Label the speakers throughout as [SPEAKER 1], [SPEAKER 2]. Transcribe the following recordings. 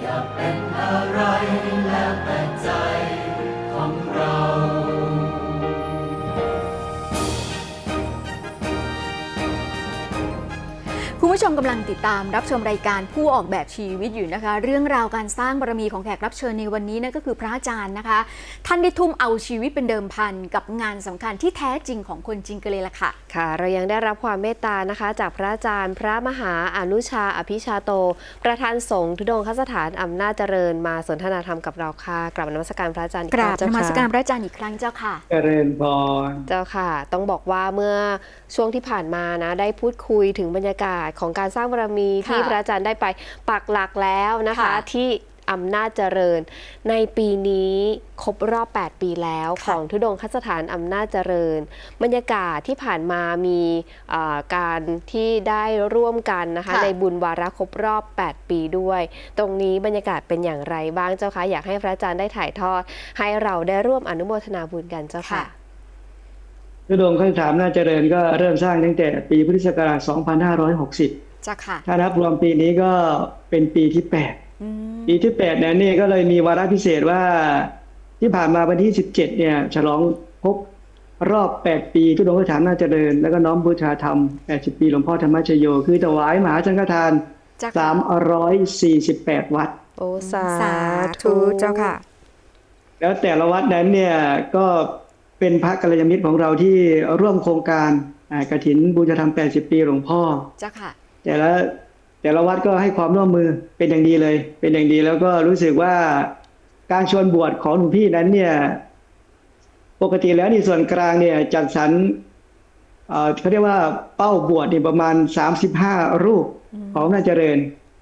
[SPEAKER 1] อยากเป็นอะไรแล้วแต่ใจ
[SPEAKER 2] กำลังติดตามรับชมรายการผู้ออกแบบชีวิตอยู่นะคะ เรื่องราวการสร้างบารมีของแขกรับเชิญในวันนี้นั่นก็คือพระอาจารย์นะคะ ท่านได้ทุ่มเอาชีวิตเป็นเดิมพันกับงานสำคัญที่แท้จริงของคนจริงกันเลยล่ะค่ะ
[SPEAKER 3] ค่ะ เรายังได้รับความเมตตานะคะ จากพระอาจารย์ พระมหาอนุชา อภิชาโต ประธานสงฆ์ทุดงคสถานอำนาจเจริญมาสนทนาธรรมกับเราค่ะกราบนมัสการพระอาจารย์อี
[SPEAKER 2] กราบ
[SPEAKER 3] คง
[SPEAKER 2] น
[SPEAKER 3] เจ้
[SPEAKER 2] มัส
[SPEAKER 3] ค่ะ
[SPEAKER 2] การพระอาจารย์อีกครั้งเจ้าค่ะ
[SPEAKER 4] เจริญพร
[SPEAKER 3] เจ้าค่ะ ต้องบอกว่าเมื่อช่วงที่ผ่านมานะได้พูดคุยถึงบรรยากาศของการสร้างบารมี
[SPEAKER 2] ค่ะ
[SPEAKER 3] ที่พระอาจารย์ได้ไปปักหลักแล้วนะคะ
[SPEAKER 2] ค่ะ
[SPEAKER 3] ที่อำนาจเจริญ ในปีนี้ครบรอบ 8 ปีแล้ว
[SPEAKER 2] ค่ะ
[SPEAKER 3] ของทุดงคสถานอำนาจเจริญ บรรยากาศที่ผ่านมามีเอ่อการที่ได้ร่วมกันนะคะ
[SPEAKER 2] ค่ะ
[SPEAKER 3] ในบุญวาระครบรอบ 8 ปีด้วย ตรงนี้บรรยากาศเป็นอย่างไรบ้างเจ้าคะอยากให้พระอาจารย์ได้ถ่ายทอด ให้เราได้ร่วมอนุโมทนาบุญกันเจ้าค่ะ
[SPEAKER 4] ทุดงค์ขั้นสามน่าเจริญก็เริ่มสร้างตั้งแต่ปีพุทธศักราช 2560
[SPEAKER 2] เจ้าค่ะ
[SPEAKER 4] ถ้านับรวมปีนี้ก็เป็นปีที่
[SPEAKER 2] อืม
[SPEAKER 4] 8ปีที่8นั้นนี่ก็เลยมีวาระพิเศษว่าที่ผ่านมาวันที่ 17 เนี่ย ฉลองครบรอบ 8 ปีทุดงค์ขั้นสามน่าเจริญ แล้วก็น้อมบูชาธรรม 80 ปีหลวงพ่อธรรมชโย คือถวายมหาสังฆทาน
[SPEAKER 2] เจ้าค่ะ
[SPEAKER 4] 348 วัด
[SPEAKER 3] โอ้สา
[SPEAKER 2] สาธุเจ้าค่ะ
[SPEAKER 4] แล้วแต่ละวัดนั้นเนี่ยก็ เป็นพระกัลยาณมิตรของเราที่ร่วมโครงการอ่ากฐินบูชาธรรม80 ปีหลวงพ่อ
[SPEAKER 2] เจ้าค่ะ
[SPEAKER 4] แต่ละแต่ละวัดก็ให้ความร่วมมือเป็นอย่างดีเลย เป็นอย่างดีแล้วก็รู้สึกว่าการชวนบวชของหลวงพี่นั้นเนี่ย ปกติแล้วในส่วนกลางเนี่ยจัดสรรเอ่อเขาเรียกว่าเป้าบวชนี่ประมาณ 35 รูปของน่าเจริญ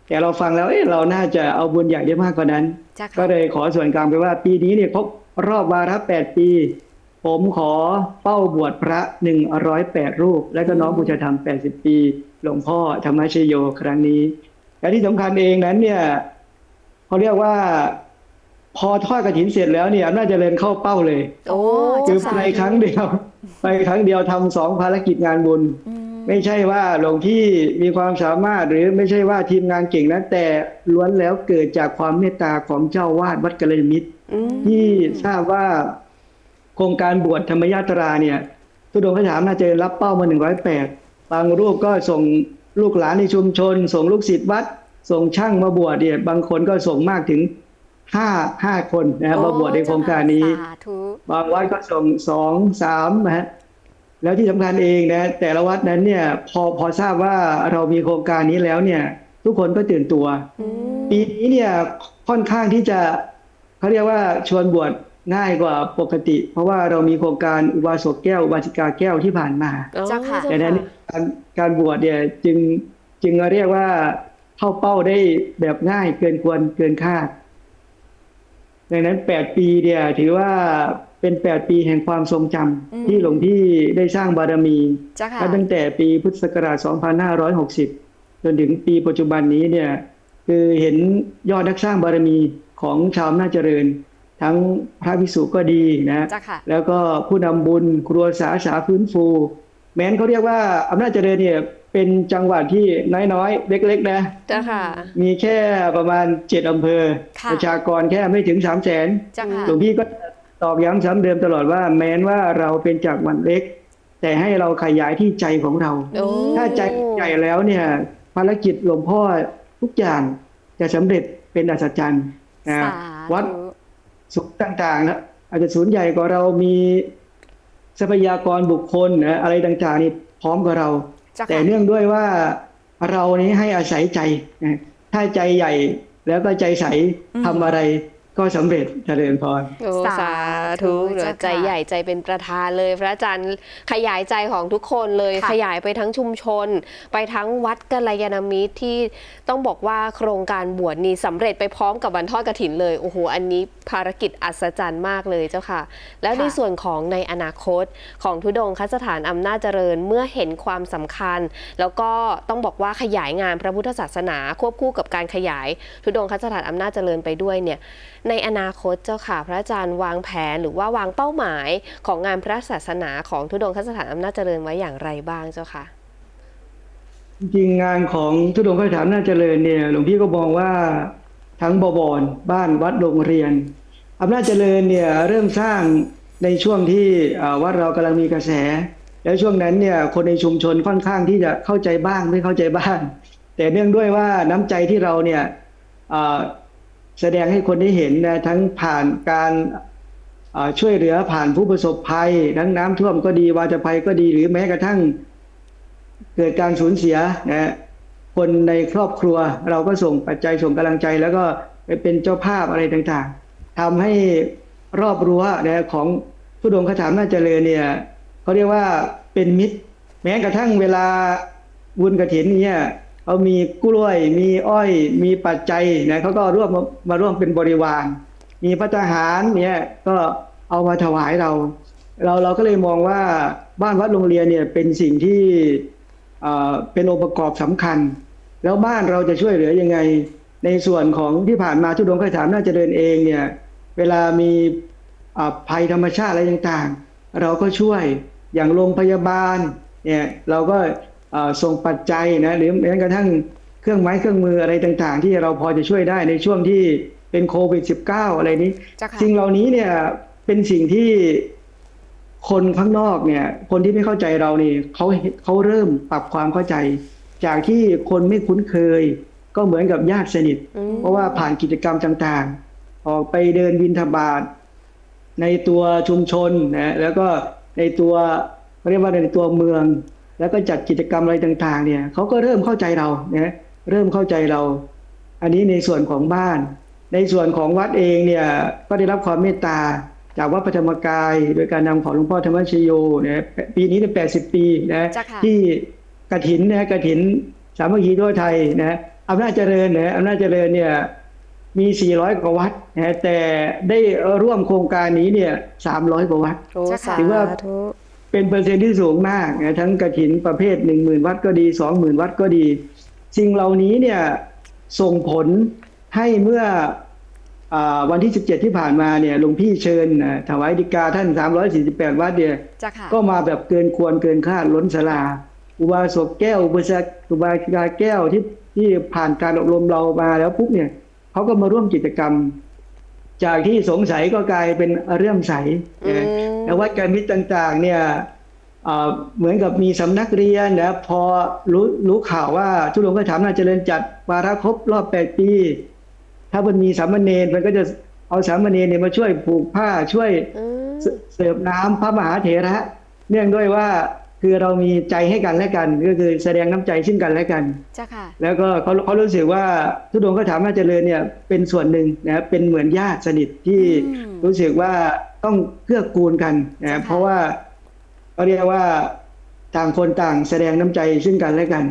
[SPEAKER 4] แต่เราฟังแล้วเอ๊ะเราน่าจะเอาบุญใหญ่ได้มากกว่านั้น
[SPEAKER 2] เจ้าค่ะ
[SPEAKER 4] ก็เลยขอส่วนกลางไปว่าปีนี้เนี่ยครบรอบวาระ8ปี ผมขอเป้าบวชพระ108รูป และก็น้อมบูชาธรรม80ปี หลวงพ่อธรรมชโยครั้งนี้ และที่สำคัญเองนั้นเนี่ยเขาเรียกว่า พอทอดกระถินเสร็จแล้วเนี่ยน่าจะเริญเข้าเป้าเลย
[SPEAKER 3] โอ้
[SPEAKER 4] คือ
[SPEAKER 2] เจ้า
[SPEAKER 4] ไป
[SPEAKER 2] ค่ะ
[SPEAKER 4] ครั้งเดียว ไปครั้งเดียวทำสองภารกิจงานบุญ
[SPEAKER 2] อืม
[SPEAKER 4] ไม่ใช่ว่าหลวงพี่มีความสามารถหรือไม่ใช่ว่าทีมงานเก่งนะแต่ล้วนแล้วเกิดจากความเมตตาของเจ้าวาดวัดกัลยาณมิตร
[SPEAKER 3] อืม
[SPEAKER 4] ที่ทราบว่า โครงการบวชธรรมยาตราเนี่ยทุดงคถามน่าจะรับเป้ามาหนึ่งร้อยแปดบางรูปก็ส่งลูกหลานในชุมชน ส่งลูกศิษย์วัด ส่งช่างมาบวชเนี่ยบางคนก็ส่งมากถึงห้าห้าคนนะครับมาบวชในโครงการนี้
[SPEAKER 2] สาธุ
[SPEAKER 4] บางวัดก็ส่งสองสามนะฮะแล้วที่สำคัญเองนะแต่ละวัดนั้นเนี่ยพอพอทราบว่าเรามีโครงการนี้แล้วเนี่ย ทุกคนก็ตื่นตัว
[SPEAKER 3] อืม
[SPEAKER 4] ปีนี้เนี่ยค่อนข้างที่จะเขาเรียกว่าชวนบวช ง่ายกว่าปกติ เพราะว่าเรามีโครงการอุบาสกแก้วอุบาสิกาแก้วที่ผ่านมา
[SPEAKER 2] เจ้าค่ะ
[SPEAKER 4] แต่นั้นการการบวชเนี่ยจึงจึงเรียกว่าเข้าเป้าได้แบบง่ายเกินควรเกินคาด ดังนั้นแปดปีเนี่ยถือว่าเป็นแปดปีแห่งความทรงจำ
[SPEAKER 2] อืม
[SPEAKER 4] ที่หลวงพี่ได้สร้างบารมี
[SPEAKER 2] เจ้าค่ะ
[SPEAKER 4] ตั้งแต่ปีพุทธศักราช 2560 จนถึงปีปัจจุบันนี้เนี่ยคือเห็นยอดนักสร้างบารมีของชาวอำนาจเจริญ ทั้งพระภิกษุก็ดีนะ
[SPEAKER 2] เจ้าค่ะ
[SPEAKER 4] แล้วก็ผู้นำบุญครัวสาสาฟื้นฟู แม้นเขาเรียกว่าอำนาจเจริญเนี่ยเป็นจังหวัดที่น้อยๆ เล็กๆ นะ
[SPEAKER 3] เจ้าค่ะ
[SPEAKER 4] มีแค่ประมาณเจ็ดอำเภอ
[SPEAKER 2] ค่ะ
[SPEAKER 4] ประชากรแค่ไม่ถึงสามแสน
[SPEAKER 2] เจ้าค่ะ
[SPEAKER 4] หลวงพี่ก็ตอกย้ำซ้ำเดิมตลอดว่า แม้นว่าเราเป็นจากวันเล็ก แต่ให้เราขยายที่ใจของเรา
[SPEAKER 3] โอ้
[SPEAKER 4] ถ้าใจใหญ่แล้วเนี่ยภารกิจหลวงพ่อทุกอย่างจะสำเร็จเป็นอัศจรรย์นะ
[SPEAKER 2] สา
[SPEAKER 4] วัด
[SPEAKER 2] ธุ
[SPEAKER 4] สุขต่างๆนะอาจจะศูนย์ใหญ่กว่าเรามีทรัพยากรบุคคลนะอะไรต่างๆนี่พร้อมกว่าเรา
[SPEAKER 2] เจ้า
[SPEAKER 4] แต่
[SPEAKER 2] ค่ะ
[SPEAKER 4] เนื่องด้วยว่าเรานี้ให้อาศัยใจนะถ้าใจใหญ่แล้วก็ใจใส
[SPEAKER 2] อืม
[SPEAKER 4] ทำอะไร ก็สำเร็จเจริญพร
[SPEAKER 3] โอ้
[SPEAKER 2] สา
[SPEAKER 3] สา
[SPEAKER 2] ธุ
[SPEAKER 3] ธุเหลือ
[SPEAKER 2] เจ้าค่ะ
[SPEAKER 3] ใจใหญ่ใจเป็นประธานเลย พระอาจารย์ขยายใจของทุกคนเลย
[SPEAKER 2] ค่ะ
[SPEAKER 3] ขยายไปทั้งชุมชน ไปทั้งวัดกัลยาณมิตรที่ต้องบอกว่าโครงการบวชนี้สำเร็จไปพร้อมกับวันทอดกระถินเลยโอ้โหอันนี้ภารกิจอัศจรรย์มากเลยเจ้าค่ะ แล้วในส่วนของในอนาคตของทุดงคสถานอำนาจเจริญเมื่อเห็นความสำคัญ แล้วก็ต้องบอกว่าขยายงานพระพุทธศาสนาควบคู่กับการขยายทุดงคสถานอำนาจเจริญไปด้วยเนี่ยในอนาคตเจ้าค่ะพระอาจารย์วางแผนหรือว่าวางเป้าหมายของงานพระศาสนาของทุดงคสถานอำนาจเจริญไว้อย่างไรบ้างเจ้าค่ะ
[SPEAKER 4] จริงงานของทุดงค์คถามน่าเจริญเนี่ยหลวงพี่ก็มองว่าทั้งบบอนบ้านวัดโรงเรียนอำนาจเจริญเนี่ยเริ่มสร้างในช่วงที่วัดเรากำลังมีกระแส แล้วช่วงนั้นเนี่ยคนในชุมชนค่อนข้างที่จะเข้าใจบ้างไม่เข้าใจบ้าง แต่เนื่องด้วยว่าน้ำใจที่เราเนี่ย แสดงให้คนได้เห็นนะทั้งผ่านการช่วยเหลือผ่านผู้ประสบภัย ทั้งน้ำท่วมก็ดีวาตภัยก็ดีหรือแม้กระทั่ง เกิดการสูญเสียนะคนในครอบครัว เราก็ส่งปัจจัยส่งกำลังใจ แล้วก็ไปเป็นเจ้าภาพอะไรต่างๆทำให้รอบรั้วนะของผู้ดงคาถามน่าเจริญเนี่ยเขาเรียกว่าเป็นมิตร แม้กระทั่งเวลาบุญกระถินเนี่ย เขามีกล้วย มีอ้อย มีปัจจัยนะเขาก็ร่วมมาร่วมเป็นบริวาร มีพระทหารเนี่ยก็เอามาถวายเรา เราเราก็เลยมองว่าบ้านวัดโรงเรียนเนี่ยเป็นสิ่งที่เอ่อเป็นองค์ประกอบสำคัญ แล้วบ้านเราจะช่วยเหลือยังไง ในส่วนของที่ผ่านมาทุดงคถามน่าจะเดินเองเนี่ยเวลามีภัยธรรมชาติอะไรต่างๆ เราก็ช่วยอย่างโรงพยาบาลเนี่ยเราก็ ส่งปัจจัยนะหรือแม้กระทั่งเครื่องไม้เครื่องมืออะไรต่างๆ ที่เราพอจะช่วยได้ในช่วงที่เป็นโควิด -19 อะไรนี้
[SPEAKER 2] เจ้าค่ะ
[SPEAKER 4] สิ่งเหล่านี้เนี่ยเป็นสิ่งที่คนข้างนอกเนี่ย คนที่ไม่เข้าใจเรานี่เขาเขาเริ่มปรับความเข้าใจ จากที่คนไม่คุ้นเคย ก็เหมือนกับญาติสนิท
[SPEAKER 3] อืม
[SPEAKER 4] เพราะว่าผ่านกิจกรรมต่างๆ ออกไปเดินบินทบาทในตัวชุมชนนะแล้วก็ในตัวเขาเรียกว่าในตัวเมือง แล้วก็จัดกิจกรรมอะไรต่าง ๆ เนี่ยเขาก็เริ่มเข้าใจเรานะเริ่มเข้าใจเรา อันนี้ในส่วนของบ้าน ในส่วนของวัดเองเนี่ยก็ได้รับความเมตตาจากวัดพระธรรมกายโดยการนำของหลวงพ่อธรรมชโยนะปีนี้เป็น80ปีนะ
[SPEAKER 2] จ้ะค่ะ
[SPEAKER 4] ที่กระถินนะกระถินสามัคคีทั่วไทยนะอำนาจเจริญนะอำนาจเจริญเนี่ยมี 400 กว่าวัดนะแต่ได้ร่วมโครงการนี้เนี่ย 300 กว่าวัด
[SPEAKER 3] โอ้
[SPEAKER 2] เจ้าค่ะ
[SPEAKER 3] สา
[SPEAKER 4] ถือว่า
[SPEAKER 3] ธุ
[SPEAKER 4] เป็นเปอร์เซ็นต์ที่สูงมากนะทั้งกระถินประเภท1 0,000วัดก็ดี20,000วัดก็ดี สิ่งเหล่านี้เนี่ยส่งผลให้เมื่ออาวันที่ 17 ที่ผ่านมาเนี่ยหลวงพี่เชิญนะถวายดิกาท่าน 348 วัดเนี่ย
[SPEAKER 2] เจ้าค่ะ
[SPEAKER 4] ก็มาแบบเกินควรเกินคาดล้นสลาอุบาสกแก้วอุบาสกอุบาสิกาแก้วที่ที่ผ่านการอบรมเรามาแล้วปุ๊บเนี่ยเขาก็มาร่วมกิจกรรม จากที่สงสัยก็กลายเป็นเรื่อมใส
[SPEAKER 3] อืม
[SPEAKER 4] นะแล้ววัดการมิตรต่าง ๆ เนี่ยเอ่อเหมือนกับมีสำนักเรียนนะพอรู้รู้ข่าวว่าทุลงก็ถามน่าเจริญจัดวาระครบรอบแปดปี ถ้ามันมีสามเณรมันก็จะเอาสามเณรเนี่ยมาช่วยผูกผ้าช่วย
[SPEAKER 3] อืม
[SPEAKER 4] เสเสิร์ฟน้ำพระมหาเถระ เนื่องด้วยว่า คือเรามีใจให้กันและกันก็คือแสดงน้ำใจซึ่งกันและกัน
[SPEAKER 2] เจ้าค่ะ
[SPEAKER 4] แล้วก็เขาเขารู้สึกว่าทุดงค์ก็ถามน่าเจริญเนี่ยเป็นส่วนหนึ่งนะเป็นเหมือนญาติสนิทที่
[SPEAKER 2] อืม
[SPEAKER 4] รู้สึกว่าต้องเกื้อกูลกันนะ
[SPEAKER 2] ค่ะ
[SPEAKER 4] เพราะว่าเขาเรียกว่าต่างคนต่างแสดงน้ำใจซึ่งกันและกัน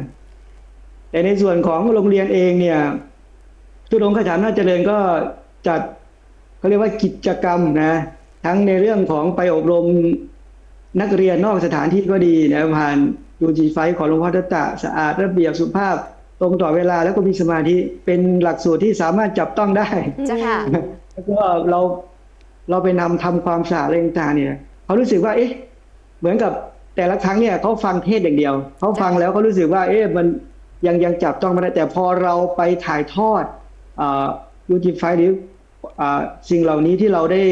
[SPEAKER 4] แต่ในส่วนของโรงเรียนเองเนี่ยทุดงค์ขถามน่าเจริญก็จัดเขาเรียกว่ากิจกรรมนะ ทั้งในเรื่องของไปอบรม นักเรียนนอกสถานที่ก็ดีนะผ่านยูจีไฟของหลวงพ่อทัตตะสะอาดระเบียบสุภาพ ตรงต่อเวลาแล้วก็มีสมาธิเป็นหลักสูตรที่สามารถจับต้องได้
[SPEAKER 2] เจ้าค่ะ
[SPEAKER 4] แล้วก็เราเราไปนำทำความสะอาดอะไรต่างๆเนี่ยเขารู้สึกว่าเอ๊ะ เหมือนกับแต่ละครั้งเนี่ยเขาฟังเทศอย่างเดียวเขาฟังแล้วเขารู้สึกว่า เอ๊ะมันยังยังจับต้องไม่ได้แต่พอเราไปถ่ายทอดยูจิไฟหรืออาสิ่งเหล่านี้ที่เราได้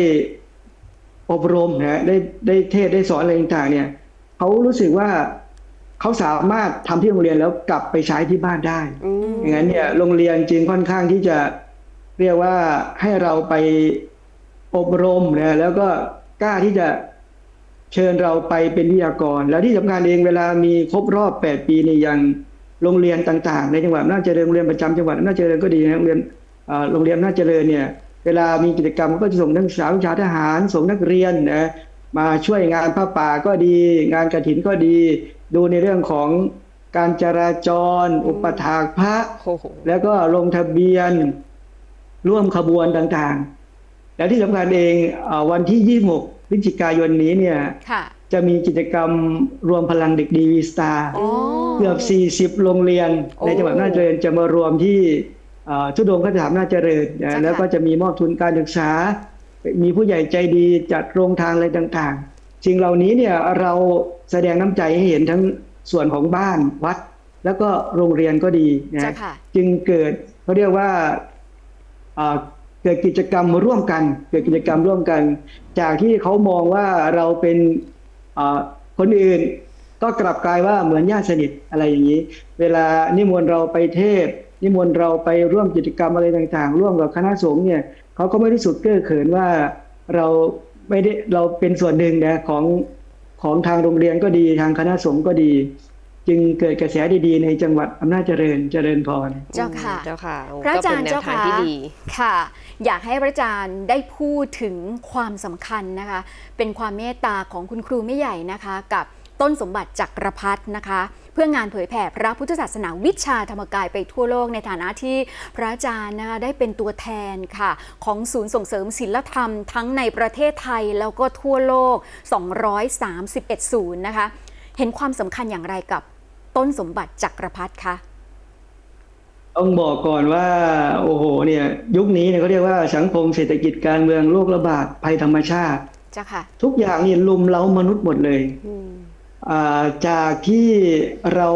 [SPEAKER 4] อบรมนะได้ได้เทศได้สอนอะไรต่างๆเนี่ยเขารู้สึกว่าเขาสามารถทำที่โรงเรียนแล้วกลับไปใช้ที่บ้านได้
[SPEAKER 3] อืม
[SPEAKER 4] อย่างนั้นเนี่ยโรงเรียนจึงค่อนข้างที่จะเรียกว่าให้เราไปอบรมนะแล้วก็กล้าที่จะเชิญเราไปเป็นวิทยากร แล้วที่สำคัญเองเวลามีครบรอบ 8 ปีนี่ยังโรงเรียนต่าง ๆ ในจังหวัดอำน่าจเจริญโรงเรียนประจำจังหวัดอำน่าจเจริญก็ดีนะโรงเรียนอ่าโรงเรียนอำน่าจเจริญเนี่ย เวลามีกิจกรรมก็จะส่งนักศึกษาวิชาทหารส่งนักเรียนนะมาช่วยงานผ้าป่าก็ดี งานกระถินก็ดี ดูในเรื่องของการจราจร อุปถากพระ
[SPEAKER 3] โอ้โห
[SPEAKER 4] แล้วก็ลงทะเบียน ร่วมขบวนต่างๆ และที่สำคัญเองอาวันที่ 26พฤศจิกายนนี้เนี่ย
[SPEAKER 2] ค่ะ
[SPEAKER 4] จะมีกิจกรรมรวมพลังเด็กดีวีสตาร์
[SPEAKER 2] อ๋อ
[SPEAKER 4] เกือบ 40 โรงเรียน
[SPEAKER 2] โอ้
[SPEAKER 4] ในจังหวัดอำน่าจเจริญจะมารวมที่อ่า ทุดงคถามน่าจเจริญนะ
[SPEAKER 2] จ้ะค่ะ
[SPEAKER 4] แล้วก็จะมีมอบทุนการศึกษา มีผู้ใหญ่ใจดีจัดโรงทานอะไรต่างๆสิ่งเหล่านี้เนี่ยเราแสดงน้ำใจให้เห็นทั้งส่วนของบ้านวัด แล้วก็โรงเรียนก็ดีนะ
[SPEAKER 2] เจ้าค่ะ
[SPEAKER 4] จึงเกิดเขาเรียกว่าอ่าเกิดกิจกรรมร่วมกัน เกิดกิจกรรมร่วมกัน จากที่เขามองว่าเราเป็นอ่าคนอื่น ก็กลับกลายว่าเหมือนญาติสนิทอะไรอย่างนี้ เวลานิมนต์เราไปเทศ น์นิมนต์เราไปร่วมกิจกรรมอะไรต่างๆ ร่วมกับคณะสงฆ์เนี่ยเขาก็ไม่รู้สึกเก้อเขินว่าเราไม่ได้เราเป็นส่วนหนึ่งนะของของทางโรงเรียนก็ดีทางคณะสงฆ์ก็ดี จึงเกิดกระแสดีๆ ในจังหวัดอำนาจเจริญเจริญพร
[SPEAKER 2] เจ้าค่ะ
[SPEAKER 3] เจ้าค่ะโอ้
[SPEAKER 2] พระอาจารย์
[SPEAKER 3] ก็ป็นแน
[SPEAKER 2] เจ้าว
[SPEAKER 3] ทาง
[SPEAKER 2] ค่ะ
[SPEAKER 3] ที่ดี
[SPEAKER 2] ค่ะ อยากให้พระอาจารย์ได้พูดถึงความสำคัญนะคะ เป็นความเมตตาของคุณครูไม่ใหญ่นะคะ กับต้นสมบัติจักรพรรดินะคะ เพื่องานเผยแผ่พระพุทธศาสนาวิชาธรรมกายไปทั่วโลกในฐานะที่พระอาจารย์นะคะได้เป็นตัวแทนค่ะ ของศูนย์ส่งเสริมศิลธรรมทั้งในประเทศไทยแล้วก็ทั่วโลก 231ศูนย์นะคะ เห็นความสำคัญอย่างไรกับต้นสมบัติจักรพรรดิคะ
[SPEAKER 4] ต้องบอกก่อนว่า โอ้โหเนี่ยยุคนี้เนี่ยเขาเรียกว่าสังคมเศรษฐกิจการเมืองโรคระบาดภัยธรรมชาติ
[SPEAKER 2] จ้าค่ะ
[SPEAKER 4] ทุกอย่างเนี่ยลุมเล้ามนุษย์หมดเลย จากที่เรา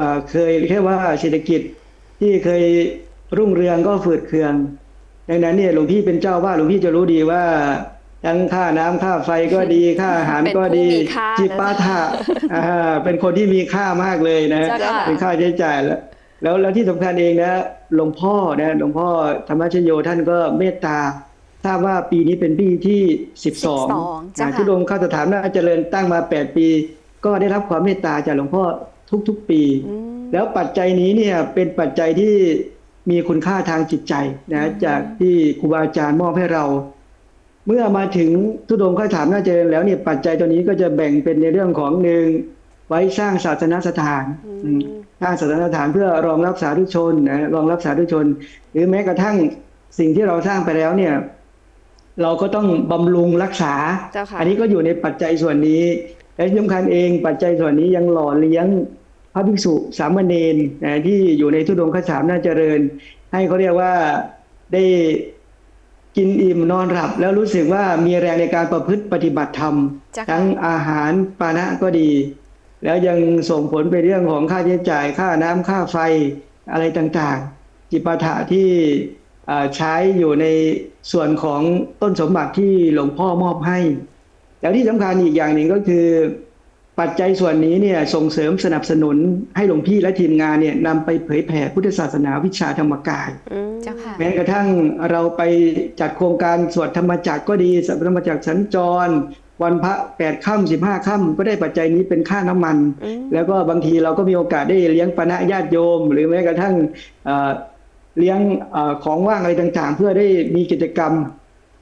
[SPEAKER 4] อ่าเคยแค่ว่าเศรษฐกิจที่เคยรุ่งเรืองก็ฝืดเคือง ดังนั้นเนี่ยหลวงพี่เป็นเจ้าว่าหลวงพี่จะรู้ดีว่าทั้งค่าน้ำค่าไฟก็ดีค่าอาหารก็ดี
[SPEAKER 3] เป็นผู้มีค่านะ
[SPEAKER 4] จิปาถะอ่าเป็นคนที่มีค่ามากเลยนะ
[SPEAKER 2] เจ้าค่ะ
[SPEAKER 4] เป็นค่าใช้จ่ายแล้วแล้วแล้วที่สำคัญเองนะหลวงพ่อนะหลวงพ่อธรรมชโยท่านก็เมตตาทราบว่าปีนี้เป็นปีที่สิบสอง
[SPEAKER 2] 12เจ้าค่ะ
[SPEAKER 4] ที่ลงเข้าสถานน่าเจริญตั้งมาแปดปี ก็ได้รับความเมตตาจากหลวงพ่อทุกๆปี
[SPEAKER 3] อืม
[SPEAKER 4] แล้วปัจจัยนี้เนี่ยเป็นปัจจัยที่มีคุณค่าทางจิตใจนะจากที่ครูบาอาจารย์มอบให้เรา เมื่อมาถึงทุดงข้าถามน่าเจริญแล้วเนี่ยปัจจัยตัวนี้ก็จะแบ่งเป็นในเรื่องของหนึ่งไว้สร้างศาสนสถานอืมสร้างศาสนสถานเพื่อรองรับสาธุชนนะรองรับสาธุชน หรือแม้กระทั่งสิ่งที่เราสร้างไปแล้วเนี่ย เราก็ต้องบำรุงรักษา
[SPEAKER 3] เจ้าค่ะ
[SPEAKER 4] อันนี้ก็อยู่ในปัจจัยส่วนนี้ และที่สำคัญเองปัจจัยส่วนนี้ยังหล่อเลี้ยงพระภิกษุสามเณรนะที่อยู่ในทุดงคสามน่าเจริญ ให้เขาเรียกว่าได้กินอิ่มนอนหลับ แล้วรู้สึกว่ามีแรงในการประพฤติปฏิบัติธรรม
[SPEAKER 2] จ้ะค่ะ
[SPEAKER 4] ทั้งอาหารปานะก็ดี แล้วยังส่งผลไปเรื่องของค่าใช้จ่ายค่าน้ำค่าไฟอะไรต่างๆ จิปาถะที่อ่าใช้อยู่ในส่วนของต้นสมบัติที่หลวงพ่อมอบให้ แล้วที่สำคัญอีกอย่างหนึ่งก็คือ ปัจจัยส่วนนี้เนี่ยส่งเสริมสนับสนุนให้หลวงพี่และทีมงานเนี่ยนำไปเผยแผ่พุทธศาสนาวิชาธรรมกาย
[SPEAKER 3] อืม
[SPEAKER 2] เจ้าค่ะ
[SPEAKER 4] แม้กระทั่งเราไปจัดโครงการสวดธรรมจักรก็ดีสวดธรรมจักรสัญจร วันพระแปดค่ำสิบห้าค่ำก็ได้ปัจจัยนี้เป็นค่าน้ำมัน
[SPEAKER 3] อืม
[SPEAKER 4] แล้วก็บางทีเราก็มีโอกาสได้เลี้ยงปณะญาติโยม หรือแม้กระทั่งเอ่อเลี้ยงเออของว่างอะไรต่างๆ เพื่อได้มีกิจกรรม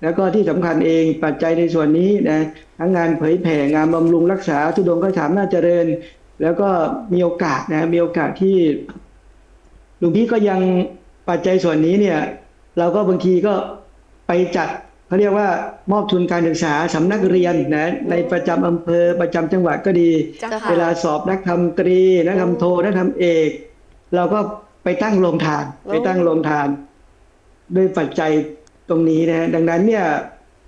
[SPEAKER 4] แล้วก็ที่สำคัญเองปัจจัยในส่วนนี้นะทั้งงานเผยแผ่งานบำรุงรักษาทุดงก็ถามน่าเจริญ แล้วก็มีโอกาสนะมีโอกาสที่หลวงพี่ก็ยังปัจจัยส่วนนี้เนี่ย เราก็บางทีก็ไปจัดเขาเรียกว่ามอบทุนการศึกษาสำนักเรียนนะในประจำอำเภอประจำจังหวัดก็ดี
[SPEAKER 2] เจ้าค่ะ
[SPEAKER 4] เวลาสอบนักธรรมตรีนักธรรมโทนักธรรมเอก เราก็ไปตั้งโรงทาน
[SPEAKER 3] โอ้
[SPEAKER 4] ไปตั้งโรงทาน ด้วยปัจจัย ตรงนี้นะดังนั้นเนี่ย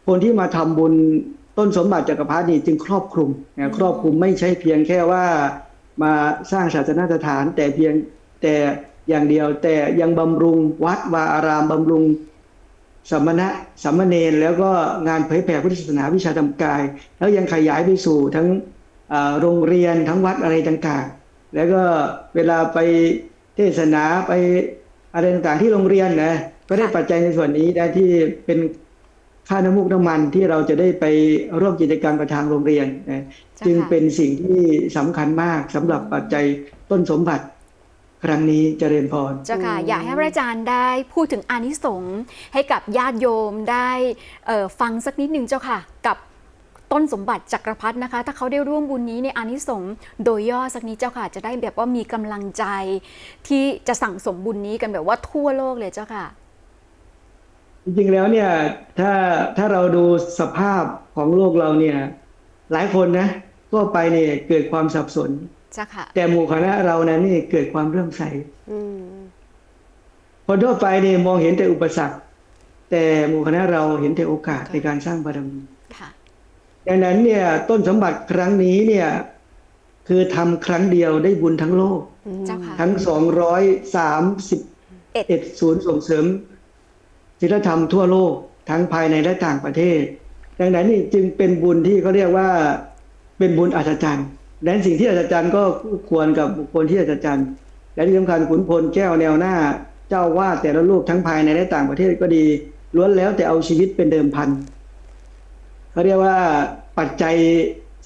[SPEAKER 4] คนที่มาทำบุญต้นสมบัติจักรพรรดินี่จึงครอบคลุมนะครอบคลุมไม่ใช่เพียงแค่ว่ามาสร้างศาสนสถาน แต่เพียงแต่อย่างเดียวแต่ยังบำรุงวัดวาอารามบำรุงสมณะสามเณรแล้วก็งานเผยแผ่พุทธศาสนาวิชาธรรมกาย แล้วยังขยายไปสู่ทั้งโรงเรียนทั้งวัดอะไรต่างๆ แล้วก็เวลาไปเทศนาไปอะไรต่างๆที่โรงเรียนนะ ก็ได้ปัจจัยในส่วนนี้นะที่เป็นค่าน้ำมูกน้ำมันที่เราจะได้ไปร่วมกิจกรรมกับทางโรงเรียนนะ
[SPEAKER 2] จ้ะ
[SPEAKER 4] จึง
[SPEAKER 2] ค่ะ
[SPEAKER 4] เป็นสิ่งที่สำคัญมากสำหรับปัจจัยต้นสมบัติ ครั้งนี้เจริญพร
[SPEAKER 2] เจ้าค่ะ
[SPEAKER 3] อืม
[SPEAKER 2] อยากให้พระอาจารย์ได้พูดถึงอานิสงส์ให้กับญาติโยมได้เอ่อฟังสักนิดหนึ่งเจ้าค่ะ กับต้นสมบัติจักรพรรดินะคะ ถ้าเขาได้ร่วมบุญนี้ในอานิสงส์โดยย่อสักนิดเจ้าค่ะ จะได้แบบว่ามีกำลังใจ ที่จะสั่งสมบุญนี้กันแบบว่าทั่วโลกเลยเจ้าค่ะ
[SPEAKER 4] จริงๆแล้วเนี่ยถ้าถ้าเราดูสภาพของโลกเราเนี่ยหลายคนนะทั่วไปเนี่ยเกิดความสับสน
[SPEAKER 2] เจ้าค่ะ
[SPEAKER 4] แต่หมู่คณะเรานั้นนี่เกิดความเรื่อมใส
[SPEAKER 3] อืม
[SPEAKER 4] คนทั่วไปเนี่ยมองเห็นแต่อุปสรรค แต่หมู่คณะเราเห็นแต่โอกาสในการสร้างบารมี
[SPEAKER 2] ค่ะ
[SPEAKER 4] ดังนั้นเนี่ยต้นสมบัติครั้งนี้เนี่ยคือทำครั้งเดียวได้บุญทั้งโลก
[SPEAKER 2] เจ้าค่ะ
[SPEAKER 4] ทั้งสองร้อยสามสิบ
[SPEAKER 2] เอ็ด
[SPEAKER 4] เอ็ด ศูนย์ส่งเสริม ศีลธรรมทั่วโลกทั้งภายในและต่างประเทศ ดังนั้นนี่จึงเป็นบุญที่เขาเรียกว่าเป็นบุญอัศจรรย์ดังนั้นสิ่งที่อัศจรรย์ก็คู่ควรกับบุคคลที่อัศจรรย์ และที่สำคัญขุนพลแก้วแนวหน้า เจ้าว่าแต่ละรูปทั้งภายในและต่างประเทศก็ดีล้วนแล้วแต่เอาชีวิตเป็นเดิมพันเขาเรียกว่าปัจจัย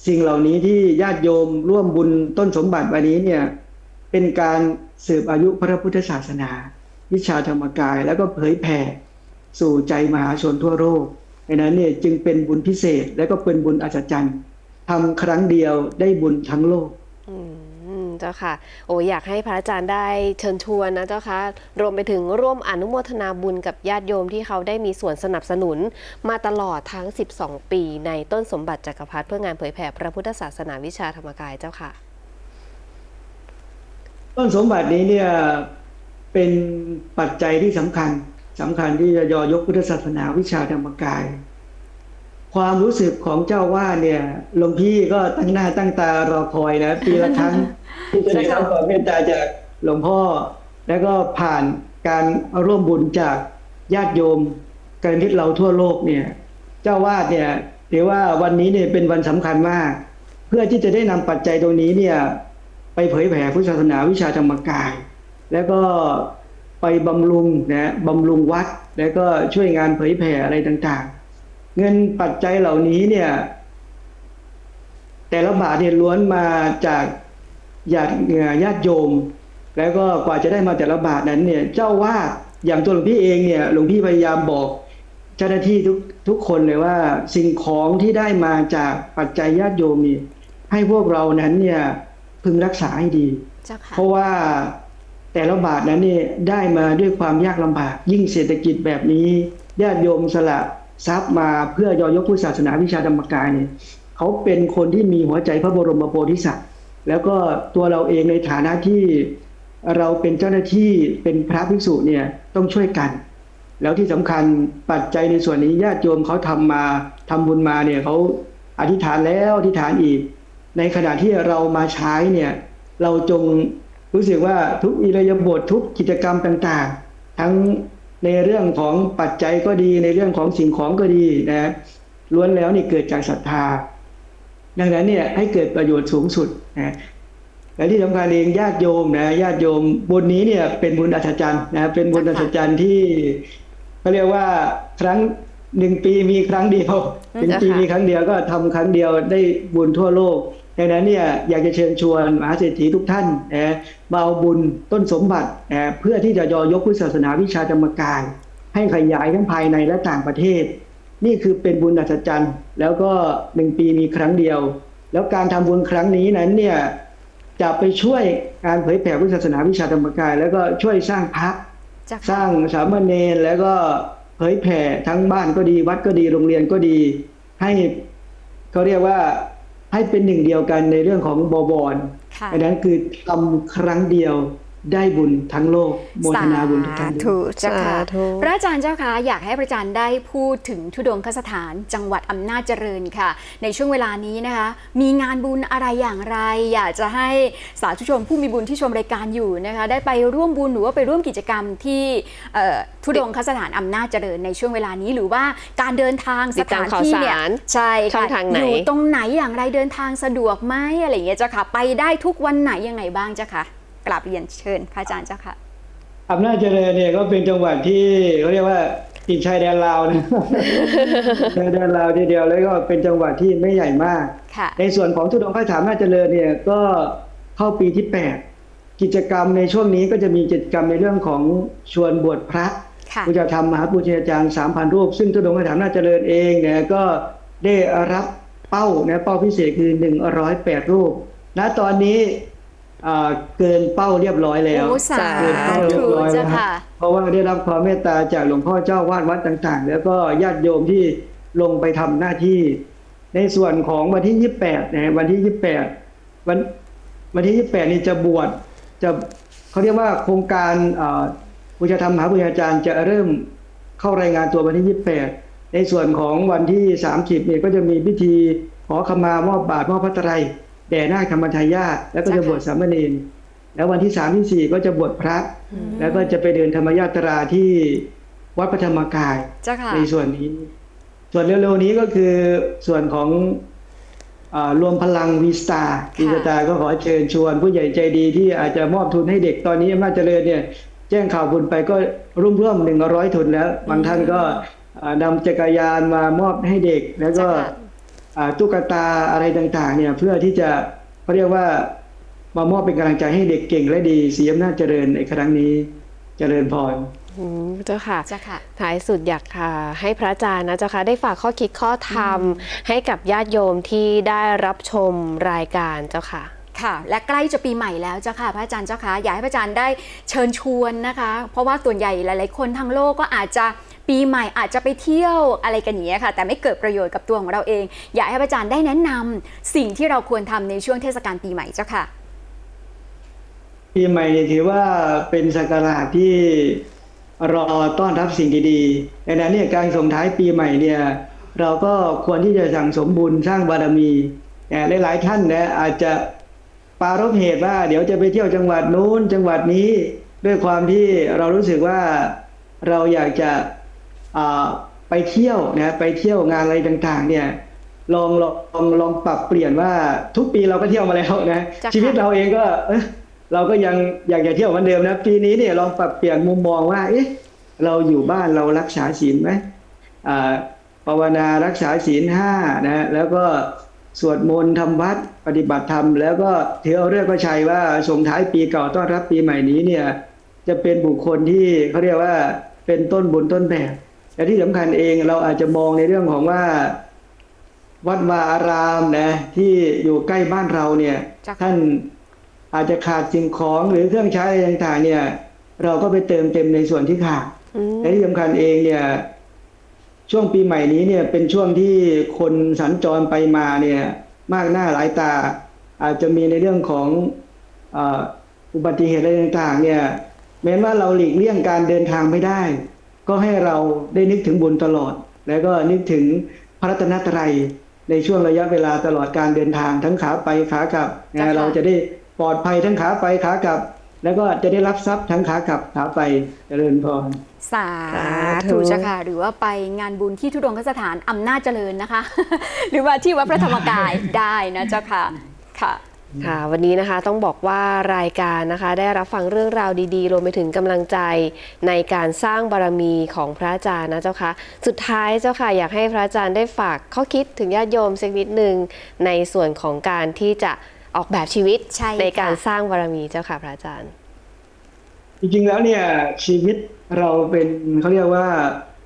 [SPEAKER 4] สิ่งเหล่านี้ที่ญาติโยมร่วมบุญต้นสมบัติวันนี้เนี่ยเป็นการสืบอายุพระพุทธศาสนา วิชาธรรมกายแล้วก็เผยแผ่ สู่ใจมหาชนทั่วโลกดังนั้นเนี่ยจึงเป็นบุญพิเศษและก็เป็นบุญอัศจรรย์ทำครั้งเดียวได้บุญทั้งโลก
[SPEAKER 3] อืมเจ้าค่ะ โอ้อยากให้พระอาจารย์ได้เชิญชวนนะเจ้าค่ะ รวมไปถึงร่วมอนุโมทนาบุญกับญาติโยมที่เขาได้มีส่วนสนับสนุน มาตลอดทั้ง 12 ปี ในต้นสมบัติจักรพรรดิเพื่องานเผยแผ่พระพุทธศาสนาวิชาธรรมกายเจ้าค่ะ
[SPEAKER 4] ต้นสมบัตินี้เนี่ยเป็นปัจจัยที่สำคัญ สำคัญที่จะยอยกพุทธศาสนาวิชาธรรมกาย ความรู้สึกของเจ้าว่าเนี่ยหลวงพี่ก็ตั้งหน้าตั้งตารอคอยนะปีละครั้งที่จะได้รับความเมตตาจากหลวงพ่อ แล้วก็ผ่านการร่วมบุญจากญาติโยมกันทิศเราทั่วโลกเนี่ย เจ้าวาดเนี่ยถือว่าวันนี้เนี่ยเป็นวันสำคัญมาก เพื่อที่จะได้นำปัจจัยตรงนี้เนี่ย ไปเผยแผ่พุทธศาสนาวิชาธรรมกาย แล้วก็ ไปบำรุงนะบำรุงวัด แล้วก็ช่วยงานเผยแผ่อะไรต่างๆ เงินปัจจัยเหล่านี้เนี่ย แต่ละบาทเนี่ยล้วนมาจากญาติญาติโยม แล้วก็กว่าจะได้มาแต่ละบาทนั้นเนี่ย เจ้าวาดอย่างตัวหลวงพี่เองเนี่ยหลวงพี่พยายามบอกเจ้าหน้าที่ทุกทุกคนเลยว่าสิ่งของที่ได้มาจากปัจจัยญาติโยมนี่ให้พวกเรานั้นเนี่ยพึงรักษาให้ดี
[SPEAKER 2] เจ้าค่ะ
[SPEAKER 4] เพราะว่า แต่ละบาทนั้นนี่ได้มาด้วยความยากลำบาก ยิ่งเศรษฐกิจแบบนี้ญาติโยมสละทรัพย์มาเพื่อยอยกพุทธศาสนาวิชาธรรมกายเนี่ยเขาเป็นคนที่มีหัวใจพระบรมโพธิสัตว์ แล้วก็ตัวเราเองในฐานะที่เราเป็นเจ้าหน้าที่เป็นพระภิกษุเนี่ยต้องช่วยกัน แล้วที่สำคัญปัจจัยในส่วนนี้ญาติโยมเขาทำมาทำบุญมาเนี่ยเขาอธิษฐานแล้วอธิษฐานอีก ในขณะที่เรามาใช้เนี่ยเราจง รู้สึกว่าทุกอิริยาบถทุกกิจกรรมต่างๆ ทั้งในเรื่องของปัจจัยก็ดีในเรื่องของสิ่งของก็ดีนะล้วนแล้วนี่เกิดจากศรัทธา ดังนั้นเนี่ยให้เกิดประโยชน์สูงสุดนะและที่สำคัญเองญาติโยมนะญาติโยมบุญนี้เนี่ยเป็นบุญอัศจรรย์นะเป็นบุญอัศจรรย์ที่เขาเรียกว่าครั้งหนึ่งปีมีครั้งเดียวหนึ่งปีมีครั้งเดียวก็ทำครั้งเดียวได้บุญทั่วโลก ดังนั้นเนี่ยอยากจะเชิญชวนมหาเศรษฐีทุกท่านนะมาเอาบุญต้นสมบัตินะเพื่อที่จะยอยกพุทธศาสนาวิชาธรรมกาย ให้ขยายทั้งภายในและต่างประเทศ นี่คือเป็นบุญอัศจรรย์ แล้วก็หนึ่งปีมีครั้งเดียว แล้วการทำบุญครั้งนี้นั้นเนี่ยจะไปช่วยการเผยแผ่พุทธศาสนาวิชาธรรมกาย แล้วก็ช่วยสร้างพระ
[SPEAKER 2] เจ้า
[SPEAKER 4] ส
[SPEAKER 2] ค่ะ
[SPEAKER 4] ร้างสามเณรแล้วก็เผยแผ่ทั้งบ้านก็ดีวัดก็ดีโรงเรียนก็ดีให้เขาเรียกว่า ให้เป็นหนึ่งเดียวกันในเรื่องของบวร
[SPEAKER 2] ค่ะ
[SPEAKER 4] อันนั้นคือทำครั้งเดียว ได้บุญทั้งโลกโมทนาบุญทุกท่าน
[SPEAKER 2] สาธุเจ้าค่ะ
[SPEAKER 3] สาธุ
[SPEAKER 2] พระอาจารย์เจ้าค่ะอยากให้พระอาจารย์ได้พูดถึงทุดงคสถานจังหวัดอำนาจเจริญค่ะ ในช่วงเวลานี้นะคะ มีงานบุญอะไรอย่างไร อยากจะให้สาธุชนผู้มีบุญที่ชมรายการอยู่นะคะ ได้ไปร่วมบุญหรือว่าไปร่วมกิจกรรมที่เอ่อทุดงคสถานอำนาจเจริญในช่วงเวลานี้ หรือว่าการเดินทางส
[SPEAKER 3] ติดตา
[SPEAKER 2] ถามน
[SPEAKER 3] ข่าว
[SPEAKER 2] ที่เนี่ย
[SPEAKER 3] สาร
[SPEAKER 2] ใช่
[SPEAKER 3] ช่อ
[SPEAKER 2] ค่ะ
[SPEAKER 3] งทางไหน
[SPEAKER 2] อยู่ตรงไหนอย่างไรเดินทางสะดวกไหมอะไรอย่างเงี้ยเจ้าค่ะ ไปได้ทุกวันไหนยังไงบ้างเจ้าค่ะ กราบเรียนเชิญพระอาจารย์เจ้าค่ะ
[SPEAKER 4] อำนาจเจริญเนี่ยก็เป็นจังหวัดที่เขาเรียกว่าติดชายแดนลาวนะชายแดนลาวทีเดียวแล้วก็เป็นจังหวัดที่ไม่ใหญ่มาก
[SPEAKER 2] ค่ะ
[SPEAKER 4] ในส่วนของทุดงค์พระถามนาจเจริญเนี่ยก็เข้าปีที่8กิจกรรมในช่วงนี้ก็จะมีกิจกรรมในเรื่องของชวนบวชพระ
[SPEAKER 2] ค่ะ
[SPEAKER 4] ผู้จะทำมหาปูชนียาจารย์สามพันรูป ซึ่งทุดงค์พระถามนาจเจริญเองเนี่ยก็ได้รับเป้านะเป้าพิเศษคือ108รูปณตอนนี้ อ่าเกินเป้าเรียบร้อยแล้ว
[SPEAKER 2] โอ้สา
[SPEAKER 4] เกินเป้าเรีย
[SPEAKER 2] ธุ
[SPEAKER 4] บร้อยแล้
[SPEAKER 2] เจ้าวค่ะ
[SPEAKER 4] เพราะว่าได้รับความเมตตาจากหลวงพ่อเจ้าวาดวัดต่าง ๆ แล้วก็ญาติโยมที่ลงไปทำหน้าที่ ในส่วนของวันที่28นะวันที่28วันวันที่28นี่จะบวชจะเขาเรียกว่าโครงการเอ่อบูชาธรรมมหาบูชาจารย์จะเริ่มเข้ารายงานตัววันที่28ในส่วนของวันที่30เนี่ยก็จะมีพิธีขอขมามอบบาตรมอบพระไตร แด่นาคธรรมทายาทแล้วก็จะบวชสามเณรแล้ววันที่3ที่4ก็จะบวชพระ แล้วก็จะไปเดินธรรมยาตราที่วัดพระธรรมกาย
[SPEAKER 2] เจ้าค่ะ
[SPEAKER 4] ในส่วนนี้ ส่วนเร็วๆนี้ก็คือส่วนของอารวมพลังวีสตาวีสตาก็ขอเชิญชวนผู้ใหญ่ใจดีที่อาจจะมอบทุนให้เด็กตอนนี้อำนาจเจริญเนี่ย แจ้งข่าวบุญไปก็ร่วมร่วมหนึ่งร้อยทุนแล้ว บางท่านก็อ่านำจักรยานมามอบให้เด็กแล้วก็
[SPEAKER 2] เจ้าค่ะ
[SPEAKER 4] อ่า ตุ๊กตาอะไรต่างๆเนี่ยเพื่อที่จะเขาเรียกว่ามามอบเป็นกำลังใจให้เด็กเก่งและดีสีอำนาจเจริญในครั้งนี้เจริญพร
[SPEAKER 3] อืมเจ้าค่ะ
[SPEAKER 2] เจ้าค่ะ
[SPEAKER 3] ท้ายสุดอยากค่ะ ให้พระอาจารย์นะเจ้าค่ะได้ฝากข้อคิดข้อธรรม ให้กับญาติโยมที่ได้รับชมรายการเจ้าค่ะ
[SPEAKER 2] ค่ะและใกล้จะปีใหม่แล้วเจ้าค่ะพระอาจารย์เจ้าค่ะอยากให้พระอาจารย์ได้เชิญชวนนะคะ เพราะว่าส่วนใหญ่หลาย ๆ คนทั้งโลกก็อาจจะ ปีใหม่อาจจะไปเที่ยวอะไรกันอย่างนี้ยค่ะ แต่ไม่เกิดประโยชน์กับตัวของเราเอง อยากให้พระอาจารย์ได้แนะนำสิ่งที่เราควรทำในช่วงเทศกาลปีใหม่เจ้าค่ะ
[SPEAKER 4] ปีใหม่ถือว่าเป็นสักราชที่รอต้อนรับสิ่งดีๆดังนั้นเนี่ยการส่งท้ายปีใหม่เนี่ยเราก็ควรที่จะสั่งสมบุญสร้างบารมีแต่หลายๆท่านนะอาจจะปารบเหตุว่า เดี๋ยวจะไปเที่ยวจังหวัดนู้นจังหวัดนี้ ด้วยความที่เรารู้สึกว่าเราอยากจะ ไปเที่ยวนะไปเที่ยวงานอะไรต่างๆ เนี่ยลองลองลองปรับเปลี่ยนว่าทุกปีเราก็เที่ยวมาแล้วนะ
[SPEAKER 2] จ้ะค่ะ
[SPEAKER 4] ชีวิตเราเองก็เอ๊ะเราก็ยังอยากจะเที่ยวเหมือนเดิมนะปีนี้เนี่ยลองปรับเปลี่ยนมุมมองว่าเอ๊ะเราอยู่บ้านเรารักษาศีลไหมอ่าภาวนารักษาศีลห้านะแล้วก็สวดมนต์ทำวัดปฏิบัติธรรม แล้วก็ถือเอาเรื่องก็ชัยว่าส่งท้ายปีเก่าต้อนรับปีใหม่นี้เนี่ย จะเป็นบุคคลที่เขาเรียกว่าเป็นต้นบุญต้นแบบ แต่ที่สำคัญเองเราอาจจะมองในเรื่องของว่า วัดวาอารามนะที่อยู่ใกล้บ้านเราเนี่ย
[SPEAKER 2] จ้ะ
[SPEAKER 4] ท่านอาจจะขาดสิ่งของหรือเครื่องใช้อะไรต่างๆ เนี่ย เราก็ไปเติมเต็มในส่วนที่ขาด
[SPEAKER 3] อืม
[SPEAKER 4] และที่สำคัญเองเนี่ย ช่วงปีใหม่นี้เนี่ยเป็นช่วงที่คนสัญจรไปมาเนี่ย มากหน้าหลายตา อาจจะมีในเรื่องของเอ่ออุบัติเหตุอะไรต่างๆ เนี่ย แม้ว่าเราหลีกเลี่ยงการเดินทางไม่ได้ ก็ให้เราได้นึกถึงบุญตลอด แล้วก็นึกถึงพระรัตนตรัยในช่วงระยะเวลาตลอดการเดินทางทั้งขาไปขากลับ
[SPEAKER 2] จ้ะค่ะ
[SPEAKER 4] นะเราจะได้ปลอดภัยทั้งขาไปขากลับ แล้วก็จะได้รับทรัพย์ทั้งขากลับขาไปเจริญพร
[SPEAKER 2] สา
[SPEAKER 3] สาธุ
[SPEAKER 2] ธุเจ้าค่ะ หรือว่าไปงานบุญที่ทุดงคสถานอำนาจเจริญนะคะ หรือว่าที่วัดพระธรรมกายได้นะเจ้าค่ะค่ะ
[SPEAKER 3] ค่ะ วันนี้นะคะต้องบอกว่ารายการนะคะ ได้รับฟังเรื่องราวดีๆ รวมไปถึงกำลังใจในการสร้างบารมีของพระอาจารย์นะเจ้าค่ะสุดท้ายเจ้าค่ะอยากให้พระอาจารย์ได้ฝากข้อคิดถึงญาติโยมสักนิดหนึ่งในส่วนของการที่จะออกแบบชีวิต
[SPEAKER 2] ใช่ค่ะ
[SPEAKER 3] ในการสร้างบารมีเจ้าค่ะพระอาจารย์
[SPEAKER 4] จริงๆแล้วเนี่ยชีวิตเราเป็นเขาเรียกว่า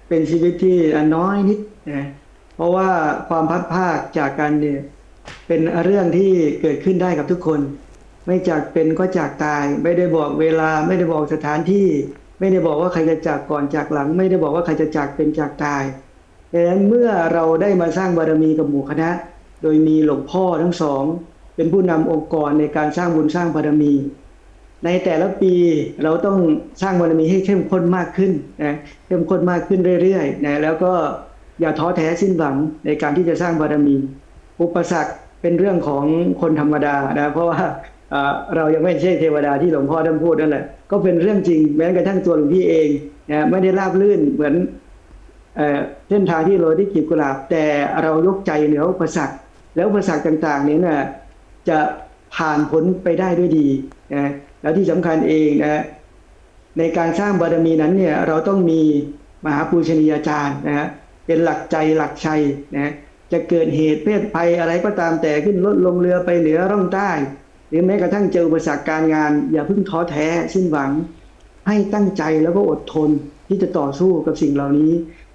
[SPEAKER 4] เป็นชีวิตที่น้อยนิดนะเพราะว่าความพัดภาคจากกันเนี่ย เป็นเรื่องที่เกิดขึ้นได้กับทุกคน ไม่จากเป็นก็จากตาย ไม่ได้บอกเวลา ไม่ได้บอกสถานที่ ไม่ได้บอกว่าใครจะจากก่อนจากหลัง ไม่ได้บอกว่าใครจะจากเป็นจากตายดังนั้นเมื่อเราได้มาสร้างบารมีกับหมู่คณะ โดยมีหลวงพ่อทั้งสอง เป็นผู้นำองค์กรในการสร้างบุญสร้างบารมี ในแต่ละปีเราต้องสร้างบารมีให้เข้มข้นมากขึ้นนะเข้มข้นมากขึ้นเรื่อยๆนะแล้วก็อย่าท้อแท้สิ้นหวังในการที่จะสร้างบารมี อุปสรรคเป็นเรื่องของคนธรรมดานะเพราะว่าเรายังไม่ใช่เทวดาที่หลวงพ่อท่านพูดนั่นแหละก็เป็นเรื่องจริงแม้กระทั่งตัวหลวงพี่เองนะไม่ได้ราบลื่นเหมือนเส้นทางที่โรยด้วยกีบกุหลาบ แต่เรายกใจเหนืออุปสรรคแล้วอุปสรรคต่างๆ นี้นะจะผ่านพ้นไปได้ด้วยดีนะแล้วที่สำคัญเองนะในการสร้างบารมีนั้นเนี่ยเราต้องมีมหาปูชนียาจารย์นะฮะเป็นหลักใจหลักชัยนะ จะเกิดเหตุเพศภัยอะไรก็ตามแต่ขึ้นรถลงเรือไปเหนือร่องใต้ หรือแม้กระทั่งเจออุปสรรคการงาน อย่าเพิ่งท้อแท้สิ้นหวัง ให้ตั้งใจแล้วก็อดทนที่จะต่อสู้กับสิ่งเหล่านี้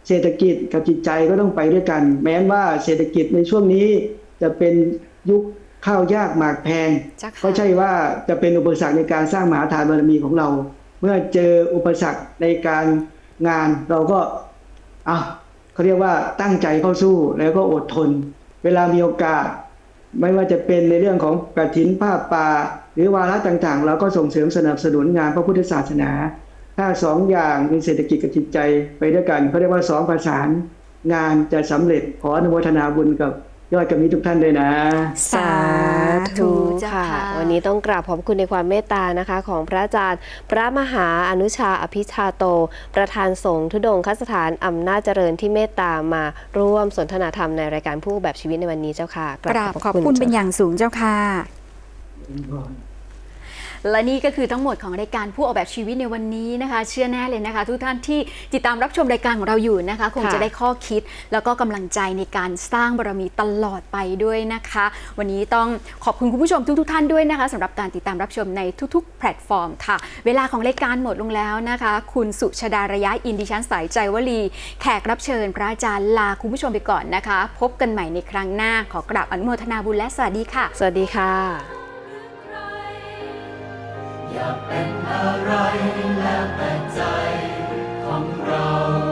[SPEAKER 4] เศรษฐกิจกับจิตใจก็ต้องไปด้วยกัน แม้ว่าเศรษฐกิจในช่วงนี้ จะเป็นยุคข้าวยากหมากแพง
[SPEAKER 2] เจ้าค่ะ
[SPEAKER 4] ก็ใช่ว่าจะเป็นอุปสรรคในการสร้างมหาทานบารมีของเรา เมื่อเจออุปสรรคในการงานเราก็อะ เขาเรียกว่าตั้งใจเข้าสู้แล้วก็อดทน เวลามีโอกาส ไม่ว่าจะเป็นในเรื่องของกระถินผ้าป่าหรือวาระต่างๆ เราก็ส่งเสริมสนับสนุนงานพระพุทธศาสนา ถ้าสองอย่างมีเศรษฐกิจกับจิตใจไปด้วยกันเขาเรียกว่าสองประสานงานจะสำเร็จขออนุโมทนาบุญกับ ยอดกรรมิตรทุกท่านด้วยนะ
[SPEAKER 2] สาธุ
[SPEAKER 3] ธุ
[SPEAKER 2] เจ้า
[SPEAKER 3] ค่ะ
[SPEAKER 2] ค่ะ
[SPEAKER 3] วันนี้ต้องกราบขอบคุณในความเมตตานะคะ ของพระอาจารย์ พระมหาอนุชาอภิชาโต ประธานสงฆ์ทุดงคสถานอำนาจเจริญที่เมตตามาร่วมสนทนาธรรมในรายการผู้แบบชีวิตในวันนี้เจ้าค่ะ
[SPEAKER 2] กราบขอบคุณเป็นอย่างสูงเจ้าค่ะ และนี่ก็คือทั้งหมดของรายการผู้ออกแบบชีวิตในวันนี้นะคะ เชื่อแน่เลยนะคะ ทุกท่านที่ติดตามรับชมรายการของเราอยู่นะคะ คงจะได้ข้อคิดแล้วก็กำลังใจในการสร้างบารมีตลอดไปด้วยนะคะ วันนี้ต้องขอบคุณคุณผู้ชมทุกๆท่านด้วยนะคะสำหรับการติดตามรับชมในทุกๆ แพลตฟอร์มค่ะ เวลาของรายการหมดลงแล้วนะคะ คุณสุชดาระยะอินดิชันสายใจวลี แขกรับเชิญ พระอาจารย์ลาคุณผู้ชมไปก่อนนะคะ พบกันใหม่ในครั้งหน้าขอกราบอนุโมทนาบุญและสวัสดีค่ะ
[SPEAKER 3] สวัสดีค่ะ
[SPEAKER 1] อยากเป็นอะไรและแต่ใจของเรา